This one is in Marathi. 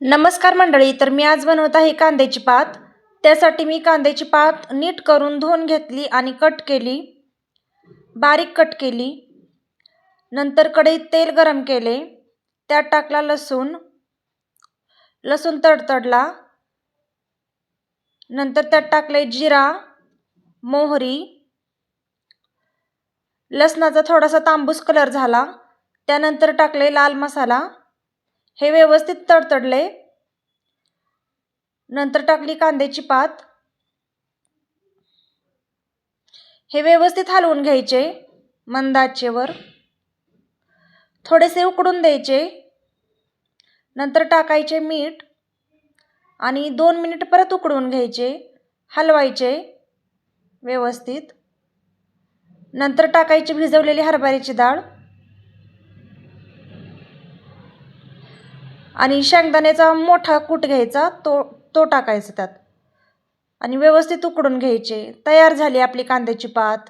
नमस्कार मंडळी तर मी आज बनवत आहे कांद्याची पात. त्यासाठी मी कांद्याची पात नीट करून धुवून घेतली आणि कट केली. बारीक कट केली. नंतर कढईत तेल गरम केले. त्यात टाकला लसूण. लसूण तडतडला. नंतर त्यात टाकले जिरा मोहरी. लसणाचा थोडासा तांबूस कलर झाला. त्यानंतर टाकले लाल मसाला. हे व्यवस्थित तडतडले. नंतर टाकली कांद्याची पात. हे व्यवस्थित हलवून घ्यायचे मंद आचेवर थोडेसे उकडून द्यायचे. नंतर टाकायचे मीठ आणि दोन मिनिट परत उकडून घ्यायचे हलवायचे व्यवस्थित. नंतर टाकायची भिजवलेली हरभऱ्याची डाळ. आणि शेंगदाण्याचा मोठा कूट घ्यायचा तो तो टाकायचा त्यात. आणि व्यवस्थित उकडून घ्यायचे. तयार झाली आपली कांद्याची पात.